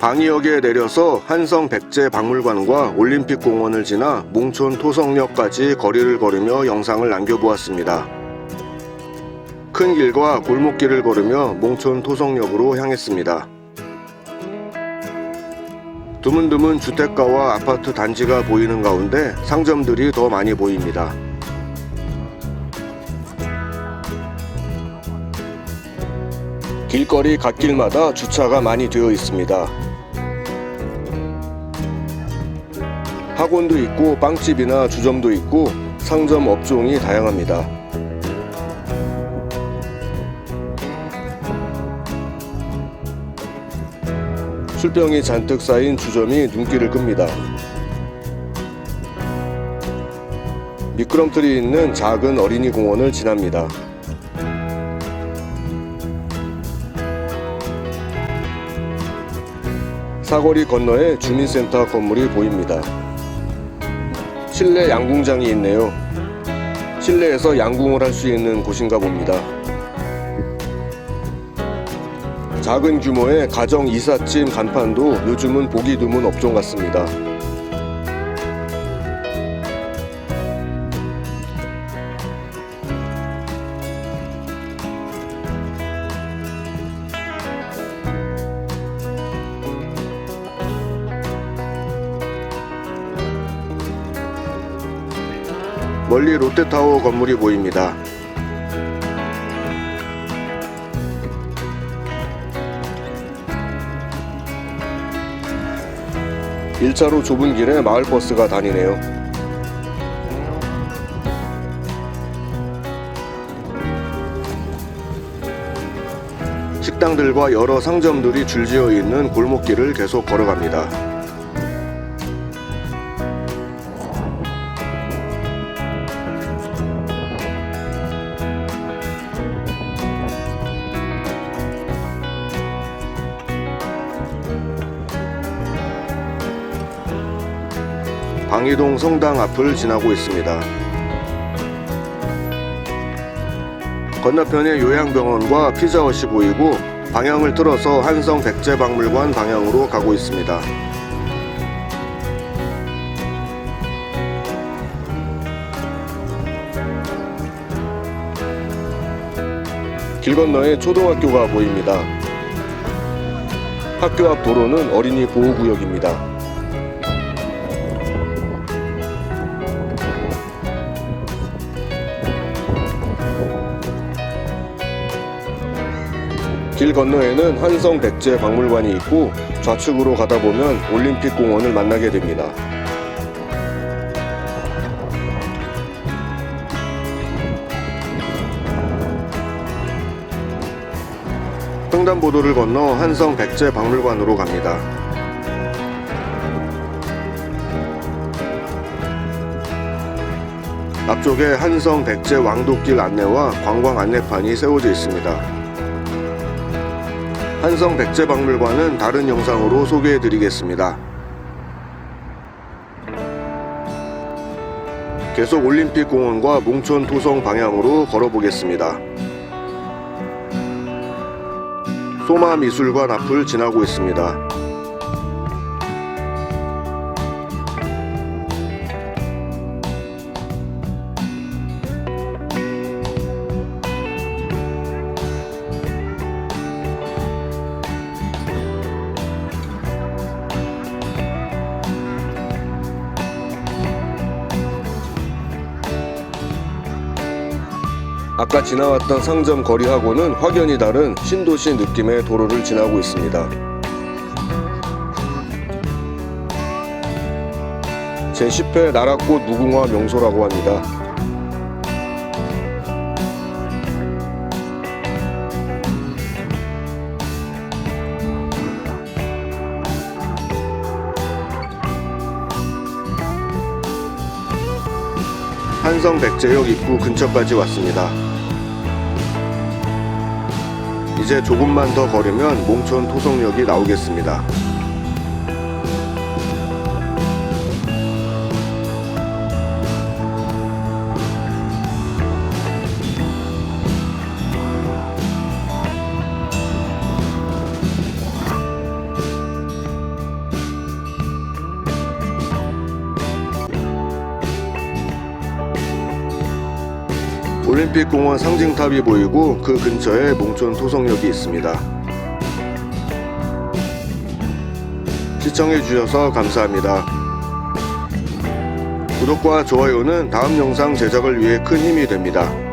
방이역에 내려서 한성 백제 박물관과 올림픽 공원을 지나 몽촌 토성역까지 거리를 걸으며 영상을 남겨보았습니다. 큰 길과 골목길을 걸으며 몽촌 토성역으로 향했습니다. 드문드문 주택가와 아파트 단지가 보이는 가운데 상점들이 더 많이 보입니다. 길거리 갓길마다 주차가 많이 되어 있습니다. 학원도 있고 빵집이나 주점도 있고 상점 업종이 다양합니다. 술병이 잔뜩 쌓인 주점이 눈길을 끕니다. 미끄럼틀이 있는 작은 어린이 공원을 지납니다. 사거리 건너에 주민센터 건물이 보입니다. 실내 양궁장이 있네요. 실내에서 양궁을 할 수 있는 곳인가 봅니다. 작은 규모의 가정 이삿짐 간판도 요즘은 보기 드문 업종 같습니다. 멀리 롯데타워 건물이 보입니다. 일차로 좁은 길에 마을버스가 다니네요. 식당들과 여러 상점들이 줄지어 있는 골목길을 계속 걸어갑니다. 방이동 성당 앞을 지나고 있습니다. 건너편에 요양병원과 피자헛이 보이고 방향을 틀어서 한성 백제박물관 방향으로 가고 있습니다. 길 건너에 초등학교가 보입니다. 학교 앞 도로는 어린이 보호구역입니다. 길 건너에는 한성 백제 박물관이 있고 좌측으로 가다 보면 올림픽 공원을 만나게 됩니다. 횡단보도를 건너 한성 백제 박물관으로 갑니다. 앞쪽에 한성 백제 왕도길 안내와 관광 안내판이 세워져 있습니다. 한성 백제박물관은 다른 영상으로 소개해 드리겠습니다. 계속 올림픽 공원과 몽촌 토성 방향으로 걸어보겠습니다. 소마 미술관 앞을 지나고 있습니다. 아까 지나왔던 상점 거리하고는 확연히 다른 신도시 느낌의 도로를 지나고 있습니다. 제10회 나라꽃 무궁화 명소라고 합니다. 한성 백제역 입구 근처까지 왔습니다. 이제 조금만 더 걸으면 몽촌 토성역이 나오겠습니다. 올림픽공원 상징탑이 보이고 그 근처에 몽촌 토성역이 있습니다. 시청해주셔서 감사합니다. 구독과 좋아요는 다음 영상 제작을 위해 큰 힘이 됩니다.